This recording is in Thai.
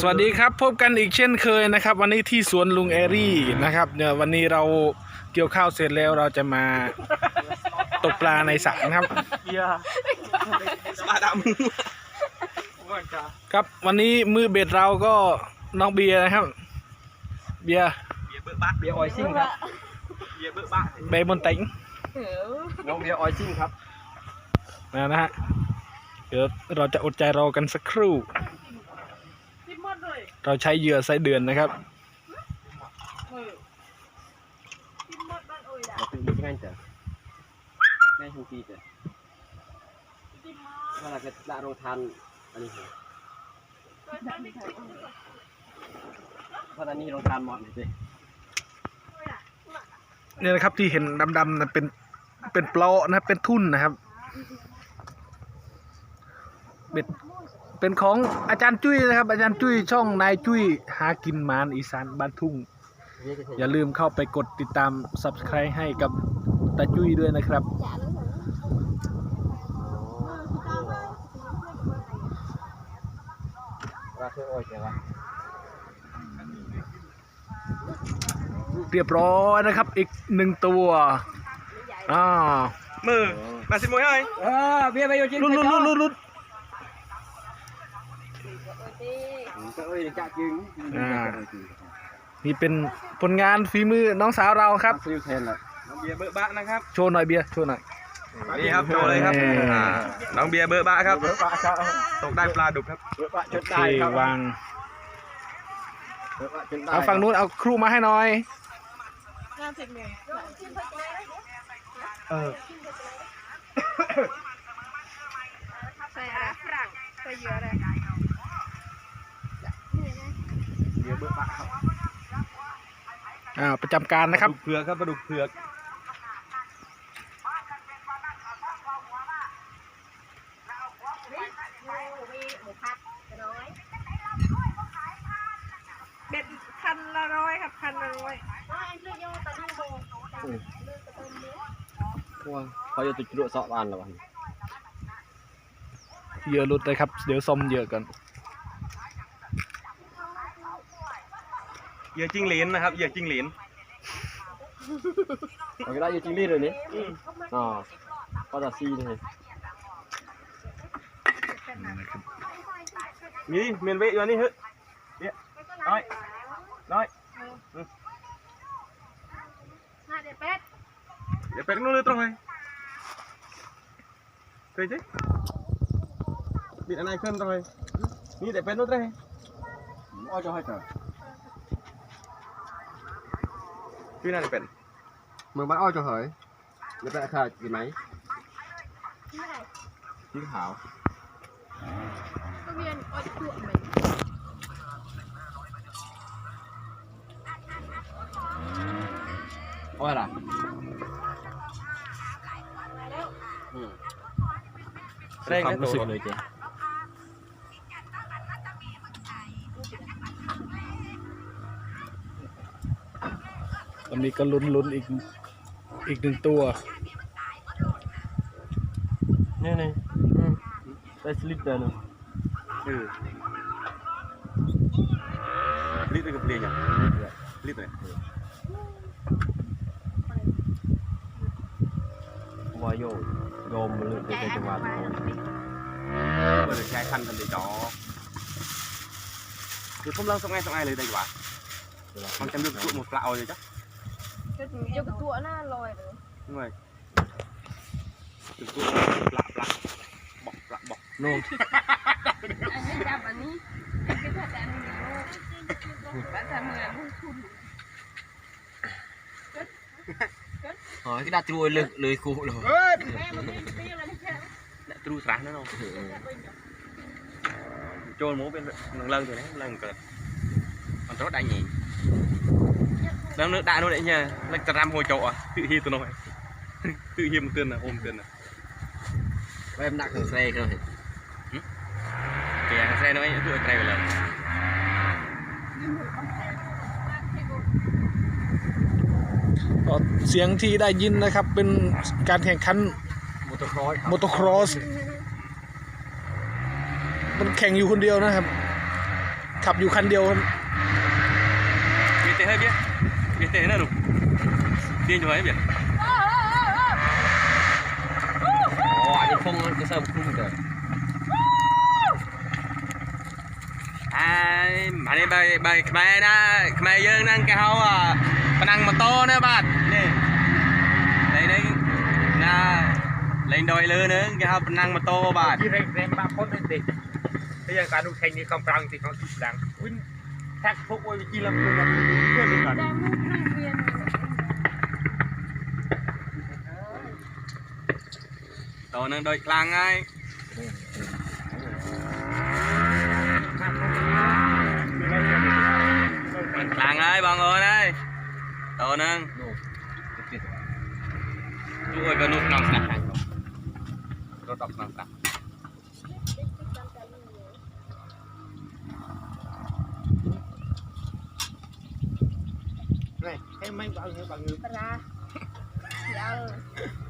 สวัสดีครับพบกันอีกเช่นเคยนะครับ วันนี้ที่สวนลุงแอรี่นะครับเนี่ยวันนี้เราเกี่ยวข้าวเสร็จแล้วเราจะมาตกปลาในสระนะครับปลาดครับวันนี้มือเบ็ดเราก็น้องเบียร์นะครับ เบียร์ำเบียร์เบอร์บ้าเบียร์ออยซิ่งครับเบียร์เบอร์บ้าเบย์บนเต็งน้องเบียร์ออยซิ่งครับนะนะฮะเดี๋ยวเราจะอดใจรอกันสักครู่ เราใช้เหยื่อไส้เดือนนะครับเราเป็นยังไงจ้ะแม่ชูกีจ้ะเวลาจะละโรงทานอันนี้เหรอเพราะตอนนี้โรงทานหมดเลยสิเนี่ยนะครับที่เห็นดำๆนะเป็นเป็นเปลาะนะเป็นทุ่นนะครับเบ็ด เป็นของอาจารย์จุ้ยนะครับ อาจารย์จุ้ยช่องนายจุ้ยหากินหมานอีสานบ้านทุ่ง อย่าลืมเข้าไปกดติดตาม subscribe ให้กับตาจุ้ยด้วยนะครับ ราคาโอ้ยเจ้าวะเรียบร้อยนะครับอีกหนึ่งตัวอ่ามือมาสิมวยให้ เออเบียร์ไปอยู่จริงลุ้น ลุ้นลุ้นลุ้นลุ้น ก็เอ้ยจะจึงนี่เป็นผลงานฝีมือน้องสาวเราครับซิลเทนแหละน้องเบียร์เบอร์บ้านะครับโชว์หน่อยเบียร์โชว์หน่อยนี่ครับโชว์เลยครับเอ่ออ่าน้องเบียร์เบอร์บ้าครับเบอร์บ้าครับตกได้ปลาดุกครับเบอร์บ้าจโอนเคได้ครับวางเบอร์บ้าจนได้เอาฝั่งนู้นเอาครูมาให้หน่อยเออใส่อะไรฝรั่งใส่เยอะเลย เบียร์เบอร์บ้าครับ อ่าประจำการนะครับปลาดุกเผือกครับปลาดุกเผือกมีหมูพัดน้อยเบ็ดคันละร้อยครับคันละร้อยว้าเขาจะติดจุดสอบอันแล้ววันเหยื่อหลุดเลยครับ เดี๋ยวซ่อมเหยื่อกัน เหยื่อจิ้งเหลนนะครับเหยื่อจิ้งเหลนเราก็ได้อยู่จริงรีดเลยนี่อ๋อก็จะซีนี่มีเมียนเวะอยู่อันนี้เฮ้ยเนี่ยน้อยน้อยน่าเด็ดเป็ดเดี๋ยวเป็ดนู้นเลยตรงไหนเคยใช่บิดอันไหนขึ้นตรงไหนนี่แต่เป็ดนู้นตรงไหนอ้อจะให้เจอ ชื่อนั่นเป็ดมือบ้านอ้อจะเหยจะเป็นอาคากี่ไหมที่ไหนสีขาวก็เวียนอ้อยตัวไหมอ้ออะไรแรงนะรู้สึกตัว เลยเจ๊ วันนี้ก็ลุ้นลุ้นอีกอีกหนึ่งตัวนี่นี่ได้สลิปเดินเออลิตรกับเปลี่ยนอย่างลิตรไหนวายโยโยมมันเลยเป็นจังหวัดเปิดใช้คันกันเลยจอคือผมลองสองไงสองไงเลยได้กว่ามันจะลึกตัว หมดปลาเอาเลยจ้ะก็ถึงจะกระตัวหน้าลอยเลยง่ายลึกตัวปลาปลาบอกปลาบอกโน่อันนี้จับอันนี้ก็ถ้า แต่อันนี้ลูกก็ทำเหมือนคุณอ๋อที่ดัดตัวเลยเลยกูเลยเฮ้ยแม่มันไม่ไม่อะไรแค่ตรูสระนั่นเองโจรหมูเป็นหนึ่ง lần rồi đấy lần cỡ còn rất đại nhỉ đang nước đại luôn đấy nha lấy tờ ram hồi chỗ à tự hi tôi nói tự hi một tên là ôm tên là แม่หนักถึงเซ่เลย kẻ xe nó ấy tụi này là ก็เสียงที่ได้ยินนะครับเป็นการแข่งขัน มอเตอร์ครอสมอเตอร์ครอส มันแข่งอยู่คนเดียวนะครับ ขับอยู่คันเดียวครับ biết thế hơi biết biết thế nữa đủ tiên cho ấy biết อ๋ออันนี้คงจะเสริมคุ้มเกิน ai mà đây bài bài khmer đó khmer dương năng cái hao à phần năng mà to nữa bạn nè đây đây na lên đồi lơ nữa cái hao phần năng mà to bạn ที่เร่งแรงบ้าพ้นนั่นเด็กถ้า tak phục ôi chi làm người làm cái gì rồi tổ nâng đôi clang ngay clang ơi bằng ơi đây. Tổ nâng chú ơi, có nút nằm sạc rồi đọc nằm sạc. ไงให้ไม่บ